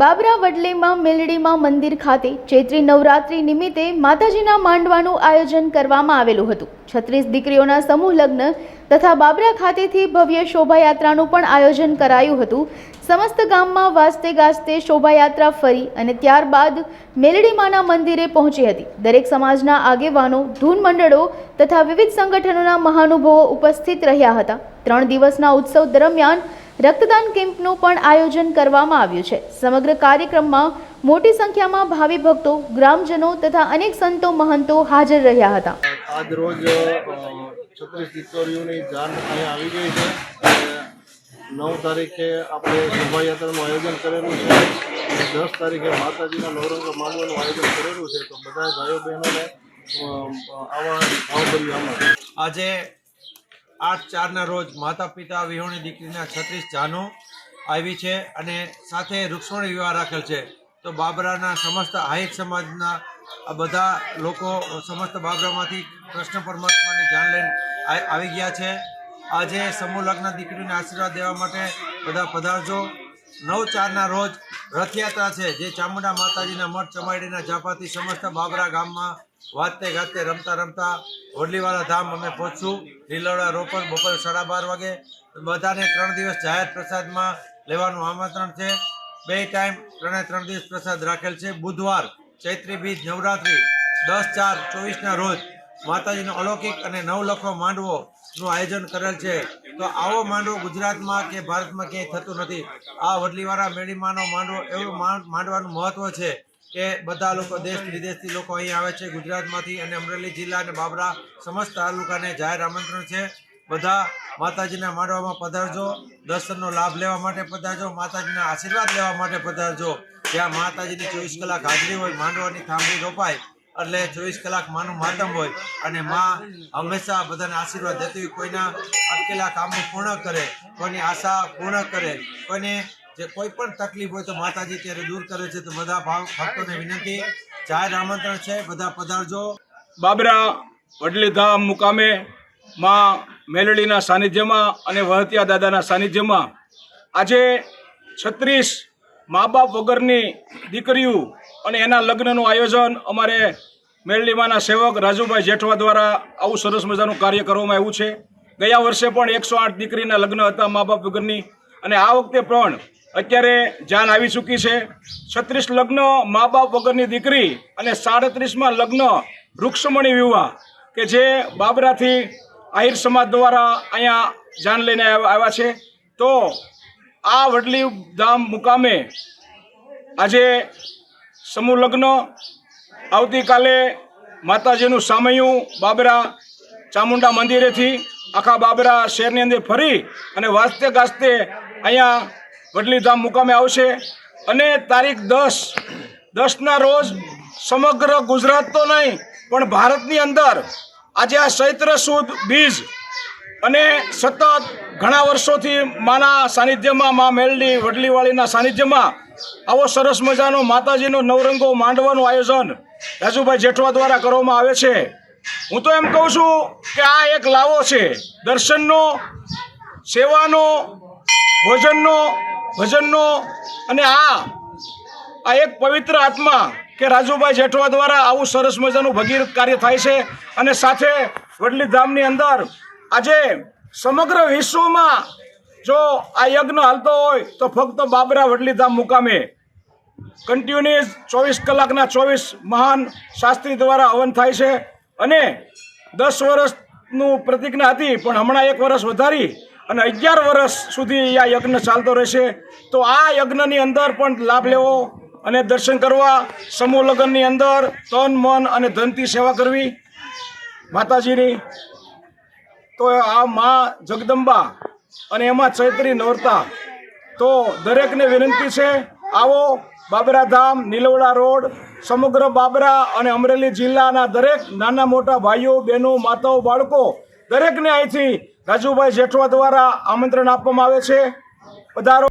બાબરા વડલેમાં મેલડીમાં મંદિર ખાતે ચૈત્રી નવરાત્રી નિમિત્તે માતાજીના માંડવાનું આયોજન કરવામાં આવેલું હતું. છત્રીસ દીકરીઓના સમૂહ લગ્ન તથા બાબરા ખાતેથી ભવ્ય શોભાયાત્રાનું પણ આયોજન કરાયું હતું. સમસ્ત ગામમાં વાજતે ગાજતે શોભાયાત્રા ફરી અને ત્યારબાદ મેલડીમાના મંદિરે પહોંચી હતી. દરેક સમાજના આગેવાનો, ધૂન મંડળો તથા વિવિધ સંગઠનોના મહાનુભાવો ઉપસ્થિત રહ્યા હતા. ત્રણ દિવસના ઉત્સવ દરમિયાન રક્તદાન કેમ્પનું પણ આયોજન કરવામાં આવ્યું છે. સમગ્ર કાર્યક્રમમાં મોટી સંખ્યામાં ભાવિ ભક્તો ગ્રામજનો તથા અનેક સંતો મહંતો હાજર રહ્યા હતા. આજ રોજ છત્રીસ દીકરીઓની જાન અહીંયા આવી ગઈ છે. નવ તારીખે આપણે શોભાયાત્રાનું આયોજન કરેલું છે. દસ તારીખે માતાજીના નવરંગ માનવાનું આયોજન કરેલું છે. તો બધા ભાઈઓ બહેનોને આવા ભાવભર્યું આજે આઠ ચારના રોજ માતા પિતા વિહોણી દીકરીના છત્રીસ જાનો આવી છે અને સાથે વૃક્ષોની વિવાહ રાખેલ છે. તો બાબરાના સમસ્ત આહિર સમાજના આ બધા લોકો સમસ્ત બાબરામાંથી કૃષ્ણ પરમાત્માની જાન લઈને આવી ગયા છે. આજે સમૂહ લગ્ન દીકરીને આશીર્વાદ દેવા માટે બધા પધારજો. નવ ચારના રોજ રથયાત્રા છે, જે ચામુંડા માતાજીના મઠ ચમાડીના જાપાથી સમસ્ત બાબરા ગામમાં વાજતે ગાતે રમતા રમતા વડલીવાળા ધામ અમે પહોંચશું. લીલોડા રોપર બપોરે સાડા બાર વાગે. બધાને ત્રણ દિવસ જાહેર પ્રસાદમાં લેવાનું આમંત્રણ છે. બે ટાઈમ ત્રણે ત્રણ દિવસ પ્રસાદ રાખેલ છે. બુધવાર ચૈત્રી બીજ નવરાત્રિ દસ ચાર ચોવીસના રોજ માતાજીનો અલૌકિક અને નવલખો માંડવોનું આયોજન કરેલ છે. તો આવો માંડવો ગુજરાતમાં કે ભારતમાં ક્યાંય થતું નથી. આ વડલીવાળા મેળીમાંનો માંડવો એવું માંડવાનું મહત્વ છે. કે બધા લોકો દેશ વિદેશથી લોકો અહીં આવે છે, ગુજરાતમાંથી અને અમરેલી જિલ્લા અને બાબરા સમસ્ત તાલુકાને જાહેર આમંત્રણ છે. બધા માતાજીના માંડવામાં પધારજો, દર્શનનો લાભ લેવા માટે પધારજો, માતાજીના આશીર્વાદ લેવા માટે પધારજો. જ્યાં માતાજીની ચોવીસ કલાક હાજરી હોય, માંડવાની થાંભલી રોપાય, એટલે ચોવીસ કલાક માનું માતમ હોય અને માં હંમેશા બધાને આશીર્વાદ દેતી હોય. કોઈના અટકેલા કામો પૂર્ણ કરે, કોઈની આશા પૂર્ણ કરે, કોઈને જે કોઈ પણ તકલીફ હોય તો માતાજી ત્યારે દૂર કરે છે તો બધા ભાવ ભક્તોને વિનંતી. જાહેર આમંત્રણ છે, બધા પધારજો. બાબરા, વડલીધામ મુકામે માં મેલડીના સાનિધ્યમાં અને વહતિયા દાદાના સાનિધ્યમાં આજે છત્રીસ મા બાપ વગરની દીકરીઓ અને એના લગ્નનું આયોજન અમારે મેલડીમાના સેવક રાજુભાઈ જેઠવા દ્વારા આવું સરસ મજાનું કાર્ય કરવામાં આવ્યું છે. ગયા વર્ષે પણ એકસો આઠ દીકરીના લગ્ન હતા મા બાપ વગરની અને આ વખતે પણ અત્યારે જાન આવી ચૂકી છે. છત્રીસ લગ્ન મા બાપ વગરની દીકરી અને સાડત્રીસમાં લગ્ન વૃક્ષમણી વિવાહ, કે જે બાબરાથી આહિર સમાજ દ્વારા અહીંયા જાન લઈને આવ- આવ્યા છે. તો આ વડલી ધામ મુકામે આજે સમૂહ લગ્ન, આવતીકાલે માતાજીનું સામયું બાબરા ચામુંડા મંદિરેથી આખા બાબરા શહેરની અંદર ફરી અને વાજતે ગાજતે અહીંયા વડલી ધામ મુકામે આવશે. અને તારીખ દસ, દસના રોજ સમગ્ર ગુજરાત તો નહીં, પણ ભારતની અંદર આજે આ ચૈત્ર સુદ બીજ અને સતત ઘણા વર્ષોથી માના સાનિધ્યમાં મા મેલડી વડલીવાળીના સાનિધ્યમાં આવો સરસ મજાનો માતાજીનો નવરંગો માંડવાનું આયોજન રાજુભાઈ જેઠવા દ્વારા કરવામાં આવે છે. હું તો એમ કહું છું કે આ એક લાવો છે. દર્શનનો, સેવાનો, ભોજનનો ભજનનો અને આ આ એક પવિત્ર આત્મા કે રાજુભાઈ જેઠવા દ્વારા આવું સરસ મજાનું ભગીરથ કાર્ય થાય છે અને સાથે વડલી ધામની અંદર આજે સમગ્ર વિશ્વમાં જો આ યજ્ઞ હાલતો હોય તો ફક્ત બાબરા વડલી ધામ મુકામે કન્ટિન્યુઅસ ચોવીસ કલાકના ચોવીસ મહાન શાસ્ત્રી દ્વારા હવન થાય છે. અને દસ વર્ષનું પ્રતિજ્ઞા હતી, પણ હમણાં એક વર્ષ વધારી અને અગિયાર વર્ષ સુધી આ યજ્ઞ ચાલતો રહેશે. તો આ યજ્ઞની અંદર પણ લાભ લેવો અને દર્શન કરવા, સમૂહ લગ્નની અંદર તન, મન અને ધનથી સેવા કરવી. માતાજીની, તો આ મા જગદંબા અને એમાં ચૈત્રી નવરતા. તો દરેકને વિનંતી છે, આવો બાબરા ધામ, નીલવડા રોડ, સમગ્ર બાબરા અને અમરેલી જિલ્લાના દરેક નાના મોટા ભાઈઓ, બહેનો, માતાઓ, બાળકો, દરેકને અહીંથી રાજુભાઈ જેઠવા દ્વારા આમંત્રણ આપવામાં આવે છે. પધારો.